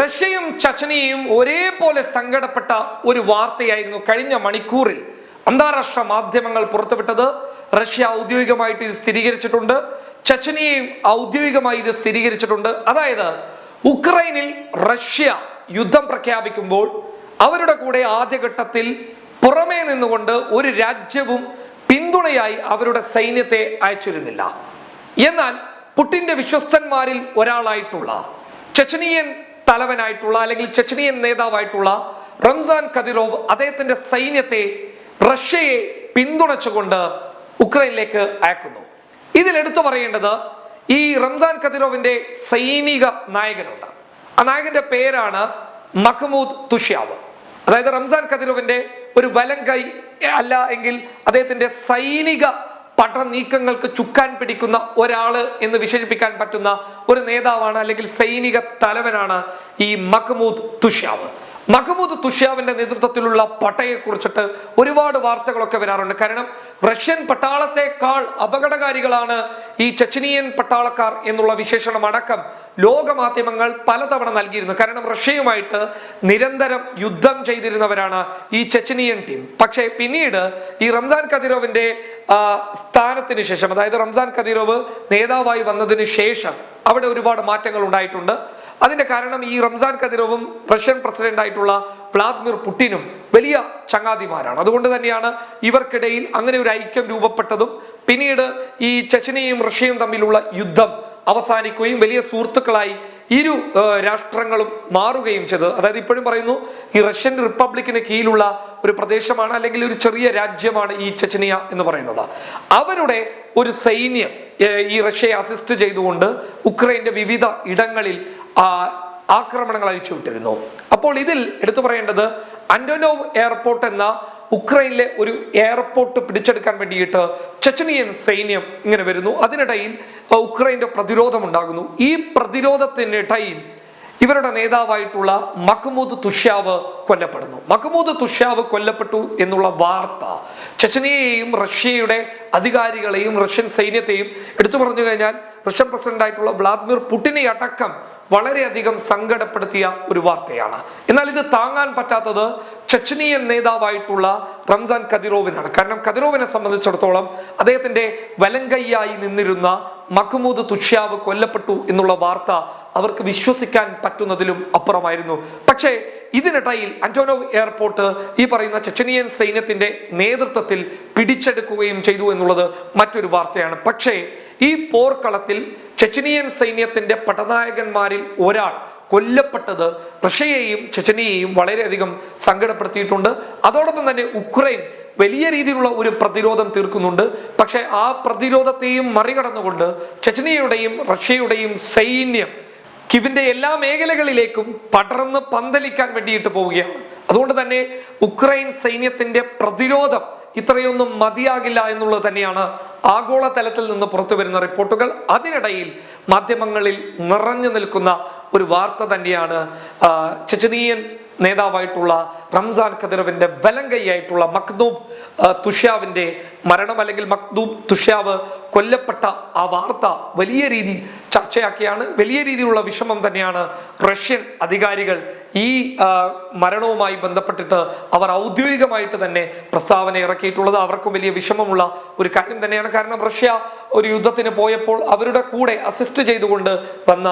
റഷ്യയും ചച്ചനിയും ഒരേപോലെ സങ്കടപ്പെട്ട ഒരു വാർത്തയായിരുന്നു കഴിഞ്ഞ മണിക്കൂറിൽ. അന്താരാഷ്ട്ര മാധ്യമങ്ങൾ പുറത്തുവിട്ടത്. റഷ്യ ഔദ്യോഗികമായിട്ട് ഇത് സ്ഥിരീകരിച്ചിട്ടുണ്ട്. ചച്ചനിയെയും ഔദ്യോഗികമായി ഇത് സ്ഥിരീകരിച്ചിട്ടുണ്ട്. അതായത് ഉക്രൈനിൽ റഷ്യ യുദ്ധം പ്രഖ്യാപിക്കുമ്പോൾ അവരുടെ കൂടെ ആദ്യഘട്ടത്തിൽ പുറമേ നിന്നുകൊണ്ട് ഒരു രാജ്യവും പിന്തുണയായി അവരുടെ സൈന്യത്തെ അയച്ചിരുന്നില്ല. എന്നാൽ പുട്ടിന്റെ വിശ്വസ്തന്മാരിൽ ഒരാളായിട്ടുള്ള ചെച്ചനിയൻ തലവനായിട്ടുള്ള അല്ലെങ്കിൽ ചെച്ചനിയൻ നേതാവായിട്ടുള്ള റംസാൻ കദിറോവ് അദ്ദേഹത്തിന്റെ സൈന്യത്തെ റഷ്യയെ പിന്തുണച്ചുകൊണ്ട് ഉക്രൈനിലേക്ക് അയക്കുന്നു. ഇതിൽ എടുത്തു പറയേണ്ടത് ഈ റംസാൻ കദിറോവിന്റെ സൈനിക നായകനുണ്ട്. ആ നായകന്റെ പേരാണ് മഹ്മൂദ് തുഷ്യാവ്. അതായത് റംസാൻ കദിറോവിന്റെ ഒരു വലം കൈ അല്ല എങ്കിൽ അദ്ദേഹത്തിന്റെ സൈനിക പഠ നീക്കങ്ങൾക്ക് ചുക്കാൻ പിടിക്കുന്ന ഒരാൾ എന്ന് വിശേഷിപ്പിക്കാൻ പറ്റുന്ന ഒരു നേതാവാണ് അല്ലെങ്കിൽ സൈനിക തലവനാണ് ഈ മഹ്മൂദ് തുഷ്യാവ്. മഹ്മൂദ് തുഷ്യാവിന്റെ നേതൃത്വത്തിലുള്ള പട്ടയെ കുറിച്ചിട്ട് ഒരുപാട് വാർത്തകളൊക്കെ വരാറുണ്ട്. കാരണം റഷ്യൻ പട്ടാളത്തെക്കാൾ അപകടകാരികളാണ് ഈ ചെച്ചനിയൻ പട്ടാളക്കാർ എന്നുള്ള വിശേഷണം അടക്കം ലോകമാധ്യമങ്ങൾ പലതവണ നൽകിയിരുന്നു. കാരണം റഷ്യയുമായിട്ട് നിരന്തരം യുദ്ധം ചെയ്തിരുന്നവരാണ് ഈ ചെച്ചനിയൻ ടീം. പക്ഷേ പിന്നീട് ഈ റംസാൻ കദിരോവിന്റെ സ്ഥാനത്തിന് ശേഷം അതായത് റംസാൻ കദിരോവ് നേതാവായി വന്നതിന് ശേഷം അവിടെ ഒരുപാട് മാറ്റങ്ങൾ ഉണ്ടായിട്ടുണ്ട്. അതിന്റെ കാരണം ഈ റംസാൻ കതിരവും റഷ്യൻ പ്രസിഡന്റ് ആയിട്ടുള്ള വ്ളാദിമിർ പുടിനും വലിയ ചങ്ങാതിമാരാണ്. അതുകൊണ്ട് തന്നെയാണ് ഇവർക്കിടയിൽ അങ്ങനെ ഒരു ഐക്യം രൂപപ്പെട്ടതും പിന്നീട് ഈ ചെച്ചനയും റഷ്യയും തമ്മിലുള്ള യുദ്ധം അവസാനിക്കുകയും വലിയ സുഹൃത്തുക്കളായി ഇരു രാഷ്ട്രങ്ങളും മാറുകയും ചെയ്തത്. അതായത് ഇപ്പോഴും പറയുന്നു ഈ റഷ്യൻ റിപ്പബ്ലിക്കിന് കീഴിലുള്ള ഒരു പ്രദേശമാണ് അല്ലെങ്കിൽ ഒരു ചെറിയ രാജ്യമാണ് ഈ ചെച്ചനിയ എന്ന് പറയുന്നത്. അവരുടെ ഒരു സൈന്യം ഈ റഷ്യയെ അസിസ്റ്റ് ചെയ്തുകൊണ്ട് ഉക്രൈന്റെ വിവിധ ഇടങ്ങളിൽ ആക്രമണങ്ങൾ അഴിച്ചുവിട്ടിരുന്നു അപ്പോൾ ഇതിൽ എടുത്തു പറയേണ്ടത് അന്റോനോവ് എയർപോർട്ട് എന്ന ഉക്രൈനിലെ ഒരു എയർപോർട്ട് പിടിച്ചെടുക്കാൻ വേണ്ടിയിട്ട് ചെച്ചനിയൻ സൈന്യം ഇങ്ങനെ വരുന്നു. അതിനിടയിൽ ഉക്രൈന്റെ പ്രതിരോധം ഉണ്ടാകുന്നു. ഈ പ്രതിരോധത്തിനിടയിൽ ഇവരുടെ നേതാവായിട്ടുള്ള മഹ്മൂദ് തുഷ്യാവ് കൊല്ലപ്പെടുന്നു. മഹ്മൂദ് തുഷ്യാവ് കൊല്ലപ്പെട്ടു എന്നുള്ള വാർത്ത ചെച്ചനിയെയും റഷ്യയുടെ അധികാരികളെയും റഷ്യൻ സൈന്യത്തെയും എടുത്തു പറഞ്ഞു കഴിഞ്ഞാൽ റഷ്യൻ പ്രസിഡന്റ് ആയിട്ടുള്ള വ്ളാദിമിർ പുടിനെ അടക്കം വളരെയധികം സങ്കടപ്പെടുത്തിയ ഒരു വാർത്തയാണ്. എന്നാൽ ഇത് താങ്ങാൻ പറ്റാത്തത് ചെച്ചനിയൻ നേതാവായിട്ടുള്ള റംസാൻ കദിറോവിനാണ് കാരണം കദിറോവിനെ സംബന്ധിച്ചിടത്തോളം അദ്ദേഹത്തിന്റെ വലങ്കയ്യായി നിന്നിരുന്ന മഹ്മൂദ് തുഷ്യാവ് കൊല്ലപ്പെട്ടു എന്നുള്ള വാർത്ത അവർക്ക് വിശ്വസിക്കാൻ പറ്റുന്നതിലും അപ്പുറമായിരുന്നു. പക്ഷേ ഇതിനിടയിൽ അന്റോനോവ് എയർപോർട്ട് ഈ പറയുന്ന ചെച്ചനിയൻ സൈന്യത്തിന്റെ നേതൃത്വത്തിൽ പിടിച്ചെടുക്കുകയും ചെയ്തു എന്നുള്ളത് മറ്റൊരു വാർത്തയാണ്. പക്ഷേ ഈ പോർക്കളത്തിൽ ചെച്ചനിയൻ സൈന്യത്തിന്റെ പടനായകന്മാരിൽ ഒരാൾ കൊല്ലപ്പെട്ടത് റഷ്യയെയും ചെച്ചനിയെയും വളരെയധികം സങ്കടപ്പെടുത്തിയിട്ടുണ്ട്. അതോടൊപ്പം തന്നെ ഉക്രൈൻ വലിയ രീതിയിലുള്ള ഒരു പ്രതിരോധം തീർക്കുന്നുണ്ട്. പക്ഷേ ആ പ്രതിരോധത്തെയും മറികടന്നുകൊണ്ട് ചെച്ചനിയുടെയും റഷ്യയുടെയും സൈന്യം കിവിന്റെ എല്ലാ മേഖലകളിലേക്കും പടർന്ന് പന്തലിക്കാൻ വേണ്ടിയിട്ട് പോവുകയാണ്. അതുകൊണ്ട് തന്നെ ഉക്രൈൻ സൈന്യത്തിന്റെ പ്രതിരോധം ഇത്രയൊന്നും മതിയാകില്ല എന്നുള്ളത് തന്നെയാണ് ആഗോള തലത്തിൽ നിന്ന് പുറത്തു വരുന്ന റിപ്പോർട്ടുകൾ. അതിനിടയിൽ മാധ്യമങ്ങളിൽ നിറഞ്ഞു നിൽക്കുന്ന ഒരു വാർത്ത തന്നെയാണ് ചെച്ചനീയൻ നേതാവായിട്ടുള്ള റംസാൻ ഖദറവിന്റെ വലങ്കൈയായിട്ടുള്ള മഖ്ദൂബ് തുഷ്യാവിന്റെ മരണം അല്ലെങ്കിൽ മഖ്ദൂബ് തുഷ്യാവ് കൊല്ലപ്പെട്ട ആ വാർത്ത വലിയ രീതിയിൽ ചർച്ചയാക്കിയാണ്. വലിയ രീതിയിലുള്ള വിഷമം തന്നെയാണ് റഷ്യൻ അധികാരികൾ ഈ മരണവുമായി ബന്ധപ്പെട്ടിട്ട് അവർ ഔദ്യോഗികമായിട്ട് തന്നെ പ്രസ്താവന ഇറക്കിയിട്ടുള്ളത്. അവർക്കും വലിയ വിഷമമുള്ള ഒരു കാര്യം തന്നെയാണ്. കാരണം റഷ്യ ഒരു യുദ്ധത്തിന് പോയപ്പോൾ അവരുടെ കൂടെ അസിസ്റ്റ് ചെയ്തുകൊണ്ട് വന്ന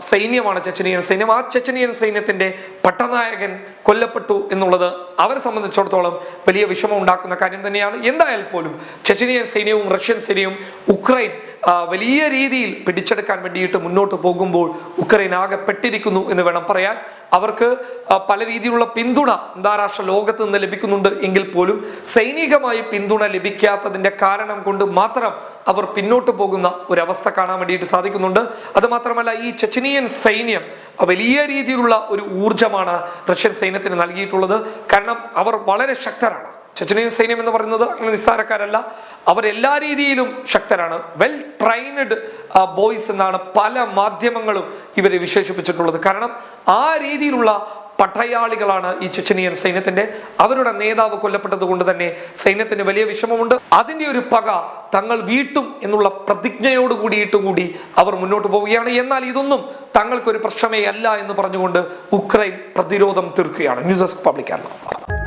സൈന്യമാണ് ചെച്ചനിയൻ സൈന്യം. ആ ചെച്ചനിയൻ സൈന്യത്തിന്റെ പട്ടനായകൻ കൊല്ലപ്പെട്ടു എന്നുള്ളത് അവരെ സംബന്ധിച്ചിടത്തോളം വലിയ വിഷമം ഉണ്ടാക്കുന്ന കാര്യം തന്നെയാണ്. എന്തായാൽ പോലും ചെച്ചനിയൻ സൈന്യവും റഷ്യൻ സൈന്യവും ഉക്രൈൻ വലിയ രീതിയിൽ പിടിച്ചെടുക്കാൻ വേണ്ടിയിട്ട് മുന്നോട്ട് പോകുമ്പോൾ ഉക്രൈൻ ആകെ പെട്ടിരിക്കുന്നു എന്ന് വേണം പറയാൻ. അവർക്ക് പല രീതിയിലുള്ള പിന്തുണ അന്താരാഷ്ട്ര ലോകത്ത് നിന്ന് ലഭിക്കുന്നുണ്ട് എങ്കിൽ പോലും സൈനികമായി പിന്തുണ ലഭിക്കാത്തതിന്റെ കാരണം കൊണ്ട് മാത്രം അവർ പിന്നോട്ട് പോകുന്ന ഒരവസ്ഥ കാണാൻ വേണ്ടിയിട്ട് സാധിക്കുന്നുണ്ട്. അത് മാത്രമല്ല ഈ ചെച്ചനിയൻ സൈന്യം വലിയ രീതിയിലുള്ള ഒരു ഊർജമാണ് റഷ്യൻ സൈന്യത്തിന് നൽകിയിട്ടുള്ളത്. കാരണം അവർ വളരെ ശക്തരാണ്. ചെച്ചനിയൻ സൈന്യം എന്ന് പറയുന്നത് അങ്ങനെ നിസ്സാരക്കാരല്ല. അവർ എല്ലാ രീതിയിലും ശക്തരാണ്. വെൽ ട്രെയിൻഡ് ബോയ്സ് എന്നാണ് പല മാധ്യമങ്ങളും ഇവരെ വിശേഷിപ്പിച്ചിട്ടുള്ളത്. കാരണം ആ രീതിയിലുള്ള പടയാളികളാണ് ഈ ചെച്ചനിയൻ സൈന്യത്തിന്റെ. അവരുടെ നേതാവ് കൊല്ലപ്പെട്ടത് കൊണ്ട് തന്നെ സൈന്യത്തിന് വലിയ വിഷമമുണ്ട്. അതിന്റെ ഒരു പക തങ്ങൾ വീട്ടും എന്നുള്ള പ്രതിജ്ഞയോട് കൂടിയിട്ട് കൂടി അവർ മുന്നോട്ട് പോവുകയാണ്. എന്നാൽ ഇതൊന്നും തങ്ങൾക്കൊരു പ്രശ്നമേ അല്ല എന്ന് പറഞ്ഞുകൊണ്ട് ഉക്രൈൻ പ്രതിരോധം തീർക്കുകയാണ്. News desk പബ്ലിക്കാണ്